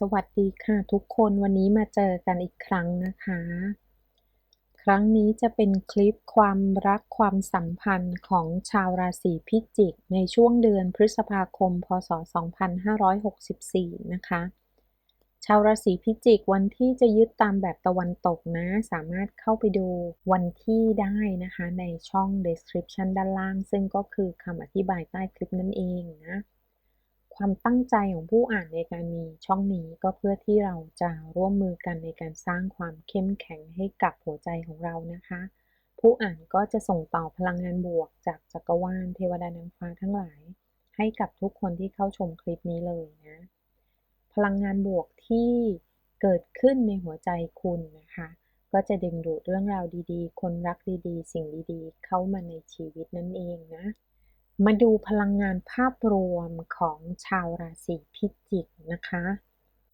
สวัสดีค่ะทุกคนวันนี้มาเจอกันอีกครั้งนะคะ ครั้งนี้จะเป็นคลิปความรักความสัมพันธ์ของชาวราศีพิจิก ในช่วงเดือนพฤษภาคม พศ 2564 นะคะ ชาวราศีพิจิกวันที่จะยึดตามแบบตะวันตกนะ สามารถเข้าไปดูวันที่ได้นะคะ ในช่อง description ด้านล่าง ซึ่งก็คือคำอธิบายใต้คลิปนั่นเองนะ ความตั้งใจของผู้อ่านในการมีช่องนี้ก็เพื่อที่เราจะร่วมมือกันในการสร้างความเข้มแข็งให้กับหัวใจของเรานะคะ ผู้อ่านก็จะส่งต่อพลังงานบวกจากจักรวาลเทวดานางฟ้าทั้งหลาย ให้กับทุกคนที่เข้าชมคลิปนี้เลยนะ พลังงานบวกที่เกิดขึ้นในหัวใจคุณนะคะ ก็จะดึงดูดเรื่องราวดีๆ คนรักดีๆ สิ่งดีๆ เข้ามาในชีวิตนั่นเองนะ มาดูพลังงานภาพรวมของชาวราศีพิจิกนะคะ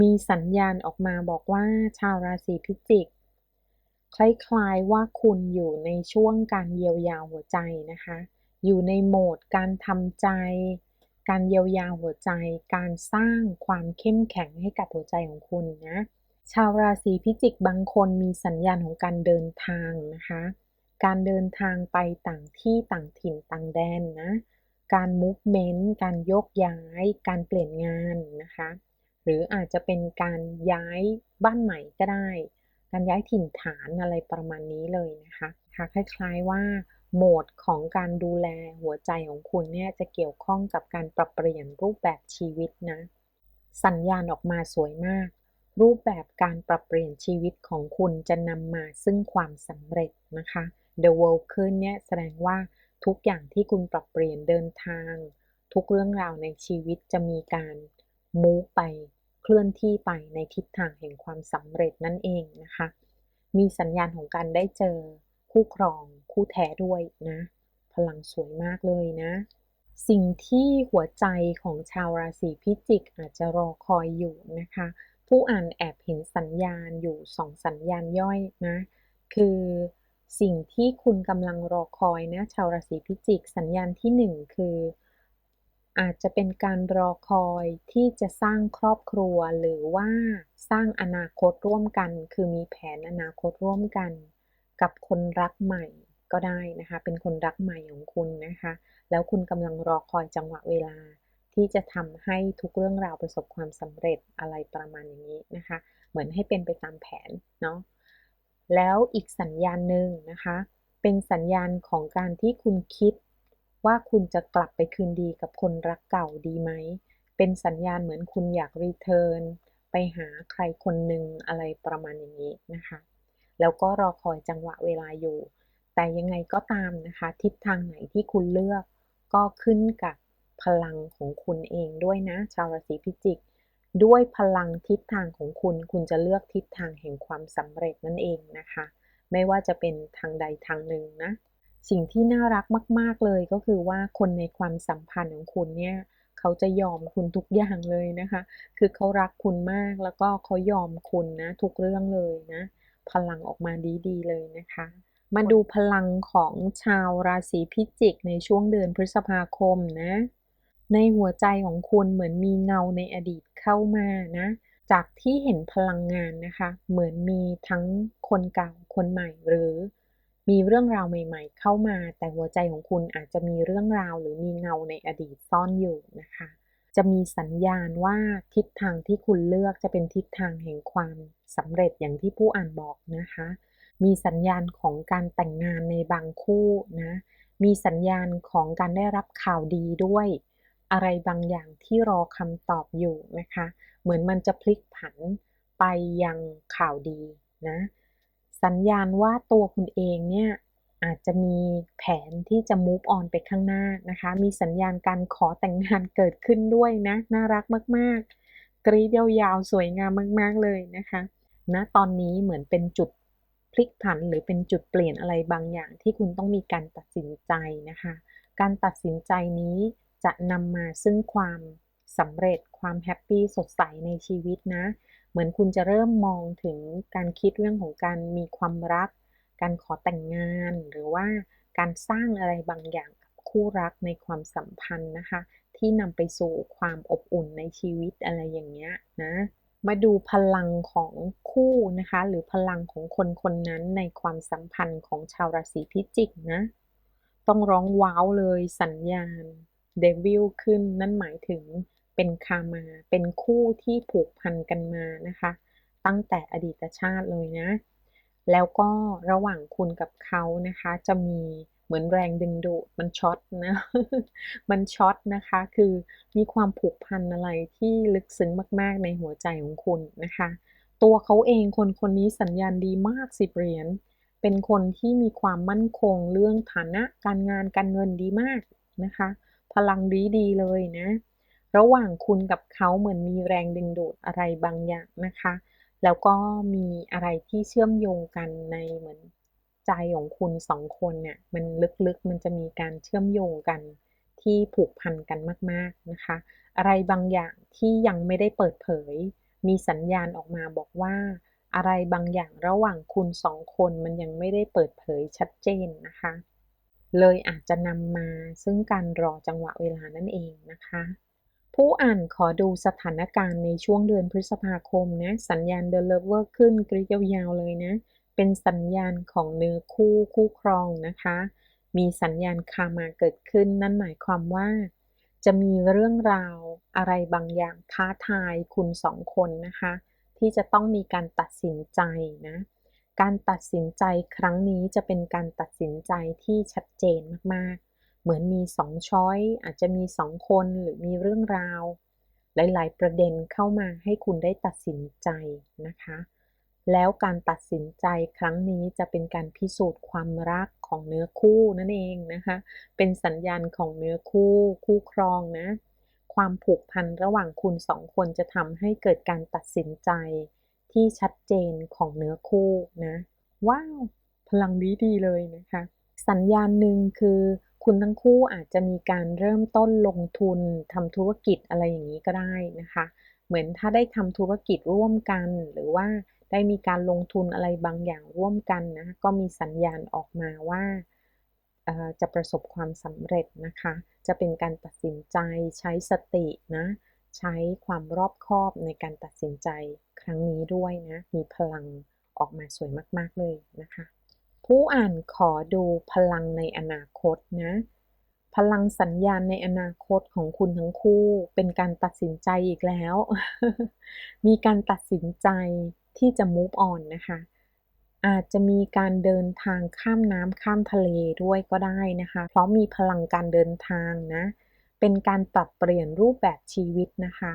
มีสัญญาณออกมาบอกว่าชาวราศีพิจิก คล้ายๆว่าคุณอยู่ในช่วงการเยียวยาหัวใจนะคะ อยู่ในโหมดการทำใจ การเยียวยาหัวใจ การสร้างความเข้มแข็งให้กับหัวใจของคุณนะ ชาวราศีพิจิกบางคนมีสัญญาณของการเดินทางนะคะ การเดินทางไปต่างที่ต่างถิ่นต่างแดนนะ การมูฟเมนต์การยกย้าย การเปลี่ยนงานนะคะ หรืออาจจะเป็นการย้ายบ้านใหม่ก็ได้ การย้ายถิ่นฐานอะไรประมาณนี้เลยนะคะคะคล้ายๆว่าโหมดของการดูแลหัวใจของคุณเนี่ยจะเกี่ยวข้องกับการปรับเปลี่ยนรูปแบบชีวิตนะ สัญญาณออกมาสวยมาก รูปแบบการปรับเปลี่ยนชีวิตของคุณจะนำมาซึ่งความสำเร็จนะคะ The World ขึ้นเนี่ยแสดงว่าทุกอย่างที่คุณปรับเปลี่ยนเดินทาง ทุกเรื่องราวในชีวิตจะมีการมูฟไปเคลื่อนที่ไปในทิศทางแห่งความสำเร็จนั่นเองนะคะ มีสัญญาณของการได้เจอคู่ครอง คู่แท้ด้วยนะ พลังสวยมากเลยนะ สิ่งที่หัวใจของชาวราศีพิจิกอาจจะรอคอยอยู่นะคะ ผู้อ่านแอบเห็นสัญญาณอยู่สองสัญญาณย่อยนะ คือ สิ่งที่คุณกำลังรอคอยนะชาวราศีพิจิก สัญญาณที่หนึ่งคือ อาจจะเป็นการรอคอยที่จะสร้างครอบครัวหรือว่าสร้างอนาคตร่วมกัน คือมีแผนอนาคตร่วมกัน กับคนรักใหม่ก็ได้นะคะ เป็นคนรักใหม่ของคุณนะคะ แล้วคุณกำลังรอคอยจังหวะเวลา ที่จะทำให้ทุกเรื่องราวประสบความสำเร็จอะไรประมาณอย่างนี้นะคะ เหมือนให้เป็นไปตามแผนเนาะ แล้วอีกสัญญาณหนึ่งนะคะ เป็นสัญญาณของการที่คุณคิดว่าคุณจะกลับไปคืนดีกับคนรักเก่าดีไหม เป็นสัญญาณเหมือนคุณอยากรีเทิร์นไปหาใครคนหนึ่งอะไรประมาณอย่างนี้นะคะ แล้วก็รอคอยจังหวะเวลาอยู่ แต่ยังไงก็ตามนะคะ ทิศทางไหนที่คุณเลือก ก็ขึ้นกับพลังของคุณเองด้วยนะ ชาวราศีพิจิก ด้วยพลังทิศทางของคุณ คุณจะเลือกทิศทางแห่งความสำเร็จนั่นเองนะคะ ไม่ว่าจะเป็นทางใดทางหนึ่งนะ สิ่งที่น่ารักมาก ๆ เลยก็คือว่าคนในความสัมพันธ์ของคุณเนี่ยเขาจะยอมคุณทุกอย่างเลยนะคะ คือเขารักคุณมากแล้วก็เขายอมคุณนะทุกเรื่องเลยนะ พลังออกมาดีๆเลยนะคะ มาดูพลังของชาวราศีพิจิกในช่วงเดือนพฤษภาคมนะ ในหัวใจของคุณเหมือนมีเงาในอดีตเข้ามานะ จากที่เห็นพลังงานนะคะ เหมือนมีทั้งคนเก่าคนใหม่หรือ มีเรื่องราวใหม่ ๆ เข้ามา แต่หัวใจของคุณอาจจะมีเรื่องราวหรือมีเงาในอดีตซ่อนอยู่นะคะ จะมีสัญญาณว่าทิศทางที่คุณเลือกจะเป็นทิศทางแห่งความสำเร็จอย่างที่ผู้อ่านบอกนะคะ มีสัญญาณของการแต่งงานในบางคู่นะ มีสัญญาณของการได้รับข่าวดีด้วย อะไรบางอย่างที่รอคำตอบอยู่นะคะ เหมือนมันจะพลิกผันไปยังข่าวดีนะ สัญญาณว่าตัวคุณเองเนี่ยอาจจะมีแผนที่จะ move on ไปข้างหน้านะคะ มีสัญญาณการขอแต่งงานเกิดขึ้นด้วยนะ น่ารักมาก ๆ กรีดยาวๆ สวยงามมาก ๆ เลยนะคะณนะตอนนี้เหมือนเป็นจุดพลิกผันหรือเป็นจุดเปลี่ยนอะไรบางอย่างที่คุณต้องมีการตัดสินใจนะคะ การตัดสินใจนี้ จะนำมาซึ่งความสำเร็จความแฮปปี้สดใสในชีวิตนะ เหมือนคุณจะเริ่มมองถึงการคิดเรื่องของการมีความรัก การขอแต่งงาน หรือว่าการสร้างอะไรบางอย่างกับคู่รักในความสัมพันธ์นะคะ ที่นำไปสู่ความอบอุ่นในชีวิตอะไรอย่างเงี้ยนะมาดูพลังของคู่นะคะ หรือพลังของคนคนนั้นในความสัมพันธ์ของชาวราศีพิจิกนะ ต้องร้องว้าวเลยสัญญาณ เดวิลขึ้น นั่นหมายถึงเป็นคามา เป็นคู่ที่ผูกพันกันมานะคะ ตั้งแต่อดีตชาติเลยนะ แล้วก็ระหว่างคุณกับเขานะคะ จะมีเหมือนแรงดึงดูดมันช็อตนะ มันช็อตนะคะ คือมีความผูกพันอะไรที่ลึกซึ้งมาก ๆ ในหัวใจของคุณนะคะ ตัวเขาเองคนคนนี้สัญญาณดีมากสิบเหรียญ เป็นคนที่มีความมั่นคงเรื่องฐานะการงานการเงินดีมากนะคะ พลังดีดีเลยนะ ระหว่างคุณกับเขาเหมือนมีแรงดึงดูดอะไรบางอย่างนะคะ แล้วก็มีอะไรที่เชื่อมโยงกันในเหมือนใจของคุณสองคนเนี่ยมันลึกๆมันจะมีการเชื่อมโยงกันที่ผูกพันกันมากๆนะคะ อะไรบางอย่างที่ยังไม่ได้เปิดเผย มีสัญญาณออกมาบอกว่าอะไรบางอย่างระหว่างคุณสองคนมันยังไม่ได้เปิดเผยชัดเจนนะคะ เลยอาจจะนำมาซึ่งการรอจังหวะเวลานั่นเองนะคะ ผู้อ่านขอดูสถานการณ์ในช่วงเดือนพฤษภาคมนะ สัญญาณเดลเลเวอร์ขึ้นกริยาวๆเลยนะ เป็นสัญญาณของเนื้อคู่คู่ครองนะคะ มีสัญญาณคามาเกิดขึ้น นั่นหมายความว่า จะมีเรื่องราวอะไรบางอย่างท้าทายคุณสองคนนะคะ ที่จะต้องมีการตัดสินใจนะ การตัดสินใจครั้งนี้จะเป็นการตัดสินใจที่ชัดเจนมากๆ เหมือนมีสองช้อยอาจจะมีสองคนหรือมีเรื่องราว หลายๆ ประเด็นเข้ามาให้คุณได้ตัดสินใจนะคะ แล้วการตัดสินใจครั้งนี้จะเป็นการพิสูจน์ความรักของเนื้อคู่นั่นเองนะคะ เป็นสัญญาณของเนื้อคู่คู่ครองนะ ความผูกพันระหว่างคุณสองคนจะทำให้เกิดการตัดสินใจ ที่ชัดเจนของเนื้อคู่นะ ว้าว พลังดีดีเลยนะคะ สัญญาณหนึ่งคือคุณทั้งคู่อาจจะมีการเริ่มต้นลงทุนทำธุรกิจอะไรอย่างนี้ก็ได้นะคะ เหมือนถ้าได้ทำธุรกิจร่วมกันหรือว่าได้มีการลงทุนอะไรบางอย่างร่วมกันนะ ก็มีสัญญาณออกมาว่าจะประสบความสำเร็จนะคะ จะเป็นการตัดสินใจใช้สตินะ ใช้ความรอบคอบในการตัดสินใจครั้งนี้ด้วยนะ มีพลังออกมาสวยมาก ๆ เลยนะคะ ผู้อ่านขอดูพลังในอนาคตนะ พลังสัญญาณในอนาคตของคุณทั้งคู่ เป็นการตัดสินใจอีกแล้ว มีการตัดสินใจที่จะ move on นะคะ อาจจะมีการเดินทางข้ามน้ำข้ามทะเลด้วยก็ได้นะคะ เพราะมีพลังการเดินทางนะ เป็นการปรับเปลี่ยนรูปแบบชีวิตนะคะ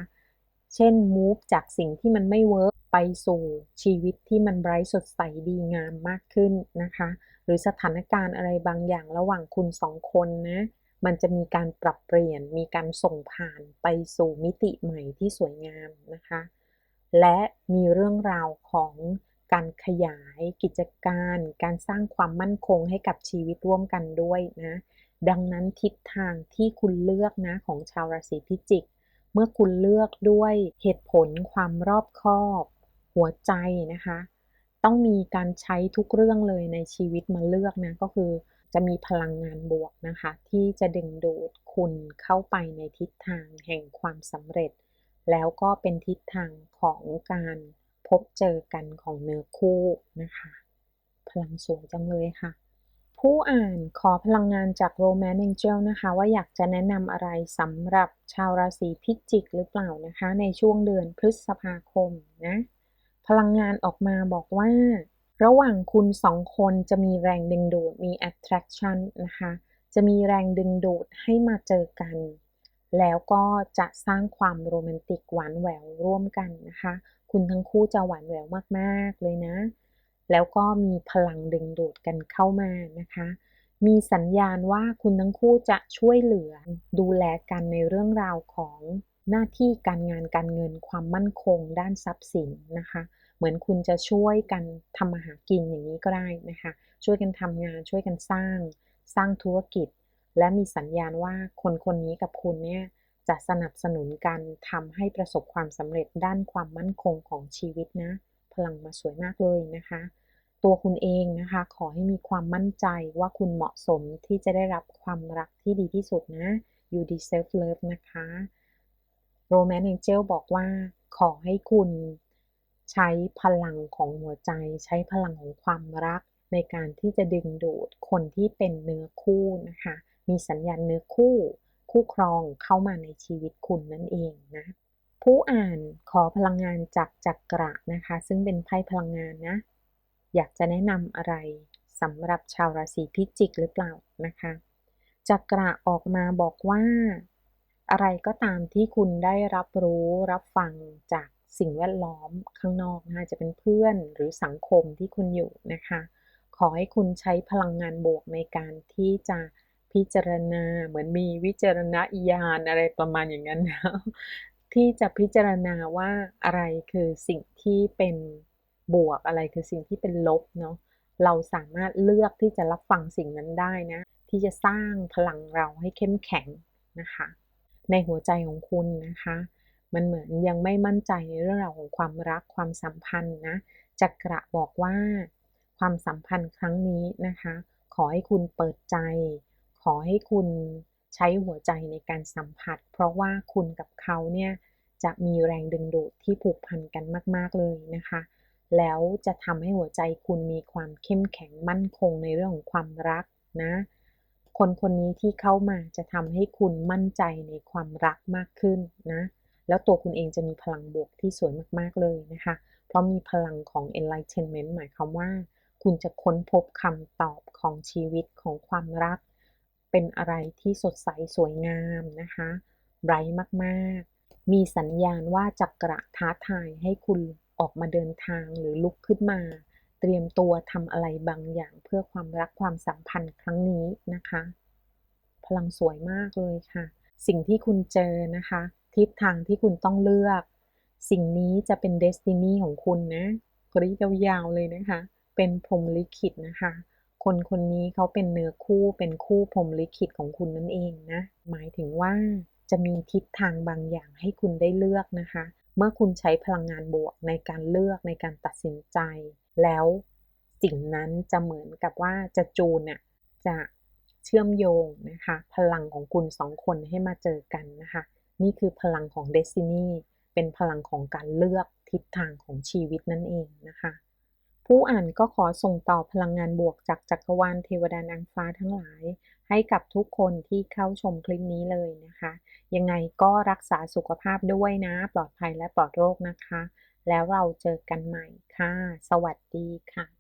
เช่น move จากสิ่งที่มันไม่เวิร์กไปสู่ชีวิตที่มันไร้สดใสดีงามมากขึ้นนะคะ หรือสถานการณ์อะไรบางอย่างระหว่างคุณสองคนนะ มันจะมีการปรับเปลี่ยน มีการส่งผ่านไปสู่มิติใหม่ที่สวยงามนะคะ และมีเรื่องราวของการขยายกิจการ การสร้างความมั่นคงให้กับชีวิตร่วมกันด้วยนะ ดังนั้นทิศทางที่คุณเลือกนะของชาวราศีพิจิก เมื่อคุณเลือกด้วยเหตุผลความรอบคอบ หัวใจนะคะ ต้องมีการใช้ทุกเรื่องเลยในชีวิตมาเลือกนะก็คือจะมีพลังงานบวกนะคะ ที่จะดึงดูดคุณเข้าไปในทิศทางแห่งความสำเร็จ แล้วก็เป็นทิศทางของการพบเจอกันของเนื้อคู่นะคะ พลังสวยจังเลยค่ะ ผู้อ่านขอพลังงานจาก Romance Angel นะคะ ว่าอยากจะแนะนำอะไรสำหรับชาวราศีพิจิกหรือเปล่านะคะ ในช่วงเดือนพฤษภาคมนะพลังงานออกมาบอกว่า ระหว่างคุณสองคนจะมีแรงดึงดูดมี attraction นะคะ จะมีแรงดึงดูดให้มาเจอกัน แล้วก็จะสร้างความโรแมนติกหวานแหววร่วมกันนะคะ คุณทั้งคู่จะหวานแหววมากๆเลยนะ แล้วก็มีพลังดึงดูดกันเข้ามานะคะ มีสัญญาณว่าคุณทั้งคู่จะช่วยเหลือดูแลกันในเรื่องราวของหน้าที่การงานการเงินความมั่นคง ด้านทรัพย์สินนะคะ เหมือนคุณจะช่วยกันทำมาหากินอย่างนี้ก็ได้นะคะ ช่วยกันทำงานช่วยกันสร้าง สร้างธุรกิจ และมีสัญญาณว่าคนคนนี้กับคุณเนี่ยจะสนับสนุนกันทำให้ประสบความสำเร็จด้านความมั่นคงของชีวิตนะ พลังมาสวยมากเลยนะคะ ตัวคุณเองนะคะ ขอให้มีความมั่นใจว่าคุณเหมาะสมที่จะได้รับความรักที่ดีที่สุดนะ you deserve love นะคะ Romance Angel บอกว่าขอให้คุณใช้พลังของหัวใจ ใช้พลังของความรักในการที่จะดึงดูดคนที่เป็นเนื้อคู่นะคะ มีสัญญาณเนื้อคู่ คู่ครองเข้ามาในชีวิตคุณนั่นเองนะ ผู้อ่านขอพลังงานจากจักระนะคะ ซึ่งเป็นไพ่พลังงานนะ อยากจะแนะนำอะไรสำหรับชาวราศีพิจิกหรือเปล่านะคะจักระออกมาบอกว่า อะไรก็ตามที่คุณได้รับรู้รับฟังจากสิ่งแวดล้อมข้างนอกนะจะเป็นเพื่อนหรือสังคมที่คุณอยู่นะคะ ขอให้คุณใช้พลังงานบวกในการที่จะพิจารณาเหมือนมีวิจารณญาณอะไรประมาณอย่างนั้นนะที่จะพิจารณาว่าอะไรคือสิ่งที่เป็น บวกอะไรคือสิ่งที่เป็นลบเนาะเราสามารถเลือกที่จะรับฟังสิ่งนั้นได้นะ ที่จะสร้างพลังเราให้เข้มแข็งนะคะ ในหัวใจของคุณนะคะ มันเหมือนยังไม่มั่นใจในเรื่องราวของความรักความสัมพันธ์นะจักระบอกว่าความสัมพันธ์ครั้งนี้นะคะ ขอให้คุณเปิดใจ ขอให้คุณใช้หัวใจในการสัมผัส เพราะว่าคุณกับเขาเนี่ยจะมีแรงดึงดูดที่ผูกพันกันมาก ๆ เลยนะคะ แล้วจะทำให้หัวใจคุณมีความเข้มแข็งมั่นคงในเรื่องของความรักนะ คนคนนี้ที่เข้ามาจะทำให้คุณมั่นใจในความรักมากขึ้นนะ แล้วตัวคุณเองจะมีพลังบวกที่สวยมากๆเลยนะคะ เพราะมีพลังของ enlightenment หมายความว่า คุณจะค้นพบคำตอบของชีวิตของความรัก เป็นอะไรที่สดใสสวยงามนะคะไบรท์มากๆ มีสัญญาณว่าจักระท้าทายให้คุณ ออกมาเดินทางหรือลุกขึ้นมา เตรียมตัวทำอะไรบางอย่างเพื่อความรักความสัมพันธ์ครั้งนี้นะคะ พลังสวยมากเลยค่ะ สิ่งที่คุณเจอนะคะ ทิศทางที่คุณต้องเลือก สิ่งนี้จะเป็นเดสตินีของคุณนะกรีดยาวๆเลยนะคะ เป็นพรมลิขิตนะคะคนคนนี้เขาเป็นเนื้อคู่เป็นคู่พรมลิขิตของคุณนั่นเองนะ หมายถึงว่าจะมีทิศทางบางอย่างให้คุณได้เลือกนะคะ เมื่อคุณใช้พลังงานบวกในการเลือกในการตัดสินใจ แล้วสิ่งนั้นจะเหมือนกับว่าจะจูนน่ะจะเชื่อมโยงนะคะพลังของคุณสองคนให้มาเจอกันนะคะนี่คือพลังของเดสตินีเป็นพลังของการเลือกทิศทางของชีวิตนั่นเองนะคะ ผู้อ่านก็ขอส่งต่อพลังงานบวกจากจักรวาลเทวดานางฟ้าทั้งหลาย ให้กับทุกคนที่เข้าชมคลิปนี้เลยนะคะ ยังไงก็รักษาสุขภาพด้วยนะ ปลอดภัยและปลอดโรคนะคะ แล้วเราเจอกันใหม่ค่ะ สวัสดีค่ะ